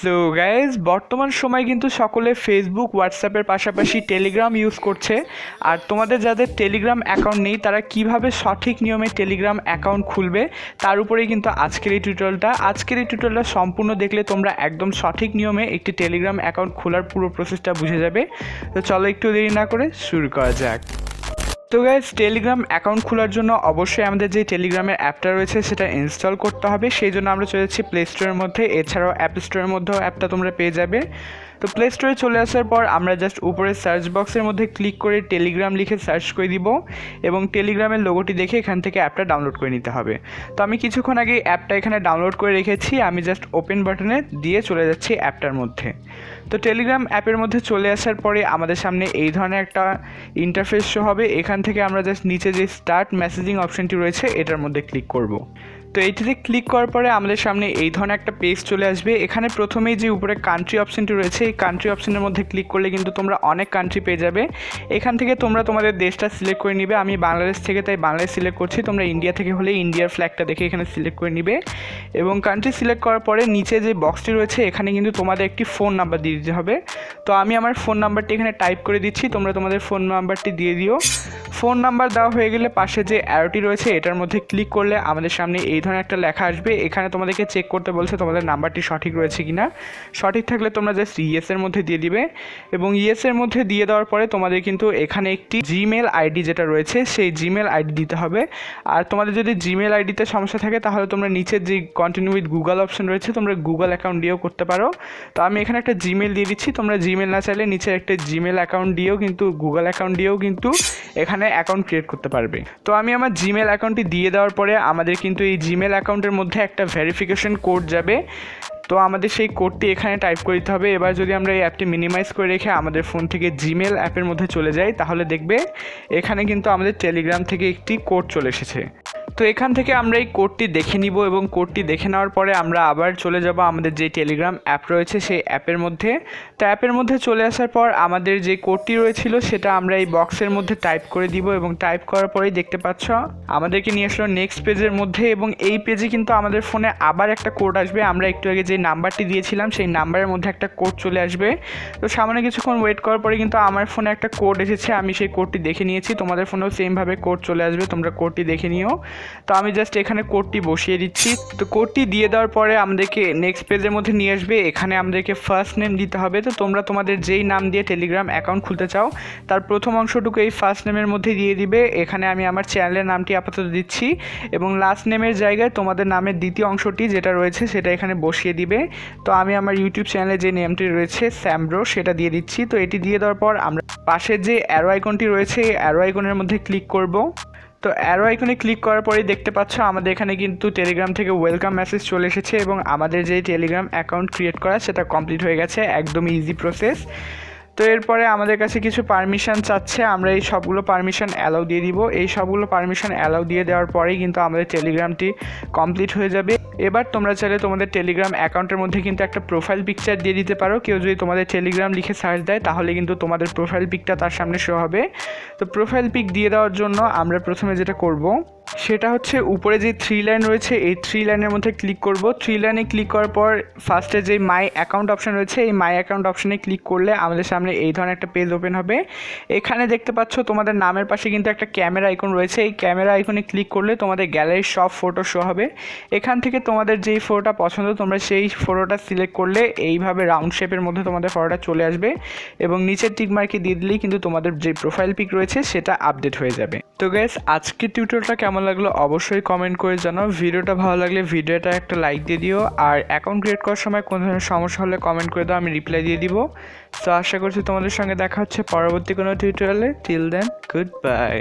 So guys বর্তমান সময় কিন্তু সকলে ফেসবুক হোয়াটসঅ্যাপের পাশাপাশি টেলিগ্রাম ইউজ করছে। আর তোমাদের যাদের টেলিগ্রাম অ্যাকাউন্ট নেই, তারা কীভাবে সঠিক নিয়মে টেলিগ্রাম অ্যাকাউন্ট খুলবে, তার উপরেই কিন্তু আজকের এই টিউটোরিয়ালটা আজকের এই টিউটোরিয়ালটা সম্পূর্ণ দেখলে তোমরা একদম সঠিক নিয়মে একটি টেলিগ্রাম অ্যাকাউন্ট খোলার পুরো প্রসেসটা বুঝে যাবে। তো চলো একটু দেরি না করে শুরু করা যাক। তো গাইজ টেলিগ্রাম অ্যাকাউন্ট খোলার জন্য অবশ্যই আমাদের যে টেলিগ্রামের অ্যাপটা রয়েছে, সেটা ইনস্টল করতে হবে। সেই জন্য আমরা চলে যাচ্ছি প্লে স্টোরের মধ্যে। এছাড়াও অ্যাপ স্টোরের মধ্যেও অ্যাপটা তোমরা পেয়ে যাবে। তো প্লে স্টোরে চলে আসার পর আমরা জাস্ট উপরে সার্চ বক্সের মধ্যে ক্লিক করে টেলিগ্রাম লিখে সার্চ করে দিব এবং টেলিগ্রামের লোগোটি দেখে এখান থেকে অ্যাপটা ডাউনলোড করে নিতে হবে। তো আমি কিছুক্ষণ আগে অ্যাপটা এখানে ডাউনলোড করে রেখেছি, আমি জাস্ট ওপেন বাটনে দিয়ে চলে যাচ্ছি অ্যাপটার মধ্যে। তো টেলিগ্রাম অ্যাপের মধ্যে চলে আসার পরে আমাদের সামনে এই ধরনের একটা ইন্টারফেস শো হবে। এখান থেকে আমরা জাস্ট নিচে যে স্টার্ট মেসেজিং অপশনটি রয়েছে, এটার মধ্যে ক্লিক করব। তো এইটিতে ক্লিক করার পরে আমাদের সামনে এই ধরনের একটা পেজ চলে আসবে। এখানে প্রথমেই যে উপরে কান্ট্রি অপশনটি রয়েছে, এই কান্ট্রি অপশনের মধ্যে ক্লিক করলে কিন্তু তোমরা অনেক কান্ট্রি পেয়ে যাবে। এখান থেকে তোমরা তোমাদের দেশটা সিলেক্ট করে নিবে। আমি বাংলাদেশ থেকে, তাই বাংলাদেশ সিলেক্ট করছি। তোমরা ইন্ডিয়া থেকে হলে ইন্ডিয়ার ফ্ল্যাগটা দেখে এখানে সিলেক্ট করে নিবে। এবং কান্ট্রি সিলেক্ট করার পরে নিচে যে বক্সটি রয়েছে, এখানে কিন্তু তোমাদের একটি ফোন নাম্বার দিয়ে দিতে হবে। তো আমি আমার ফোন নাম্বারটি এখানে টাইপ করে দিচ্ছি। তোমরা তোমাদের ফোন নাম্বারটি দিয়ে দিও। ফোন নাম্বার দেওয়া হয়ে গেলে পাশে যে অ্যারোটি রয়েছে, এটার মধ্যে ক্লিক করলে আমাদের সামনে এই ধরনের একটা লেখা আসবে। এখানে তোমাদেরকে চেক করতে বলছে তোমাদের নাম্বারটি সঠিক রয়েছে কি না সঠিক থাকলে তোমরা জাস্ট ইয়েসের মধ্যে দিয়ে দিবে এবং ইয়েসের মধ্যে দিয়ে দেওয়ার পরে তোমাদের কিন্তু এখানে একটি জিমেল আইডি যেটা রয়েছে, সেই জিমেল আইডি দিতে হবে। আর তোমাদের যদি জিমেল আইডিতে সমস্যা থাকে, তাহলে তোমরা নিচের যে কন্টিনিউ উইথ গুগল অপশন রয়েছে, তোমরা গুগল অ্যাকাউন্ট দিয়েও করতে পারো। তো আমি এখানে একটা জিমেল দিয়ে দিচ্ছি, তোমরা জিমেল না চাইলে নিচে একটা জিমেল অ্যাকাউন্ট দিয়েও কিন্তু গুগল অ্যাকাউন্ট দিয়েও কিন্তু এখানে অ্যাকাউন্ট ক্রিয়েট করতে পারবে। তো আমি আমার জিমেল অ্যাকাউন্টটি দিয়ে দেওয়ার পরে আমাদের কিন্তু এই জিমেল অ্যাকাউন্টের মধ্যে একটা ভেরিফিকেশন কোড যাবে। তো আমাদের সেই কোডটি এখানে টাইপ করে দিতে হবে। এবার যদি আমরা এই অ্যাপটি মিনিমাইজ করে রেখে আমাদের ফোন থেকে জিমেল অ্যাপের মধ্যে চলে যাই, তাহলে দেখবে এখানে কিন্তু আমাদের টেলিগ্রাম থেকে একটি কোড চলে এসেছে। তো এখান থেকে আমরা এই কোডটি দেখে নিব এবং কোডটি দেখে নেওয়ার পরে আমরা আবার চলে যাব আমাদের যে টেলিগ্রাম অ্যাপ রয়েছে সেই অ্যাপের মধ্যে। তো অ্যাপের মধ্যে চলে আসার পর আমাদের যে কোডটি রয়েছিল সেটা আমরা এই বক্সের মধ্যে টাইপ করে দিব এবং টাইপ করার পরেই দেখতে পাচ্ছ আমাদেরকে নিয়ে আসলো নেক্সট পেজের মধ্যে এবং এই পেজে কিন্তু আমাদের ফোনে আবার একটা কোড আসবে। আমরা একটু আগে যে নাম্বারটি দিয়েছিলাম সেই নাম্বারের মধ্যে একটা কোড চলে আসবে। তো সামনে কিছুক্ষণ ওয়েট করার পরে কিন্তু আমার ফোনে একটা কোড এসেছে, আমি সেই কোডটি দেখে নিয়েছি। তোমাদের ফোনেও সেমভাবে কোড চলে আসবে, তোমরা কোডটি দেখে নিও। তো আমি জাস্ট এখানে কোডটি বসিয়ে দিচ্ছি। তো কোডটি দিয়ে দেওয়ার পরে আমাদেরকে নেক্সট পেজের মধ্যে নিয়ে আসবে। এখানে আমাদেরকে ফার্স্ট নেম দিতে হবে। তো তোমরা তোমাদের যেই নাম দিয়ে টেলিগ্রাম অ্যাকাউন্ট খুলতে চাও, তার প্রথম অংশটুকু এই ফার্স্ট নেমের মধ্যে দিয়ে দিবে। এখানে আমি আমার চ্যানেলের নামটি আপাতত দিচ্ছি এবং লাস্ট নেমের জায়গায় তোমাদের নামের দ্বিতীয় অংশটি যেটা রয়েছে, সেটা এখানে বসিয়ে দিবে। তো আমি আমার ইউটিউব চ্যানেলে যে নেমটি রয়েছে স্যামব্রো সেটা দিয়ে দিচ্ছি। তো এটি দিয়ে দেওয়ার পর আমরা পাশের যে অ্যারো আইকনটি রয়েছে, এই অ্যারো আইকনের মধ্যে ক্লিক করব। তো অ্যারো আইকনে ক্লিক করার পরেই দেখতে পাচ্ছ আমাদের এখানে কিন্তু টেলিগ্রাম থেকে ওয়েলকাম মেসেজ চলে এসেছে এবং আমাদের যে টেলিগ্রাম অ্যাকাউন্ট ক্রিয়েট করা সেটা কমপ্লিট হয়ে গেছে, একদম ইজি প্রসেস তো এরপরে আমাদের কাছে কিছু পারমিশন চাচ্ছে, আমরা এই সবগুলো পারমিশন অ্যালাউ দিয়ে দিব। এই সবগুলো পারমিশন অ্যালাউ দিয়ে দেওয়ার পরেই কিন্তু আমাদের টেলিগ্রামটি কমপ্লিট হয়ে যাবে। এবার তোমরা চাইলে তোমাদের টেলিগ্রাম অ্যাকাউন্টের মধ্যে কিন্তু একটা প্রোফাইল পিকচার দিয়ে দিতে পারো। কেউ যদি তোমাদের টেলিগ্রাম লিখে সার্চ দেয়, তাহলে কিন্তু তোমাদের প্রোফাইল পিকটা তার সামনে শো হবে। তো প্রোফাইল পিক দিয়ে দেওয়ার জন্য আমরা প্রথমে যেটা করব, সেটা হচ্ছে উপরে যে থ্রি লাইন রয়েছে, এই থ্রি লাইনের মধ্যে ক্লিক করব। থ্রি লাইনে ক্লিক করার পর ফার্স্টে যে মাই অ্যাকাউন্ট অপশন রয়েছে, এই মাই অ্যাকাউন্ট অপশনে ক্লিক করলে আমাদের সামনে এই ধরনের একটা পেজ ওপেন হবে। এখানে দেখতে পাচ্ছ তোমাদের নামের পাশে কিন্তু একটা ক্যামেরা আইকন রয়েছে। এই ক্যামেরা আইকনে ক্লিক করলে তোমাদের গ্যালারির সব ফটো শো হবে। এখান থেকে তোমাদের যেই ফটোটা পছন্দ, তোমরা সেই ফটোটা সিলেক্ট করলে এইভাবে রাউন্ড শেপের মধ্যে তোমাদের ফটোটা চলে আসবে এবং নিচের টিক মার্কে দিয়ে দিলেই কিন্তু তোমাদের যে প্রোফাইল পিক রয়েছে সেটা আপডেট হয়ে যাবে। তো গ্যাস আজকের টিউটোরিয়ালটা কেমন লাগল অবশ্যই কমেন্ট করে জানাও। ভিডিওটা ভালো লাগলে ভিডিওটা একটা লাইক দিয়ে দিও। আর অ্যাকাউন্ট ক্রিয়েট করার সময় কোনো ধরনের সমস্যা হলে কমেন্ট করে দাও, আমি রিপ্লাই দিয়ে দিব। তো আশা করছি তোমাদের সঙ্গে দেখা হচ্ছে পরবর্তী কোনো টিউটোরিয়ালে টিল দেন গুড বাই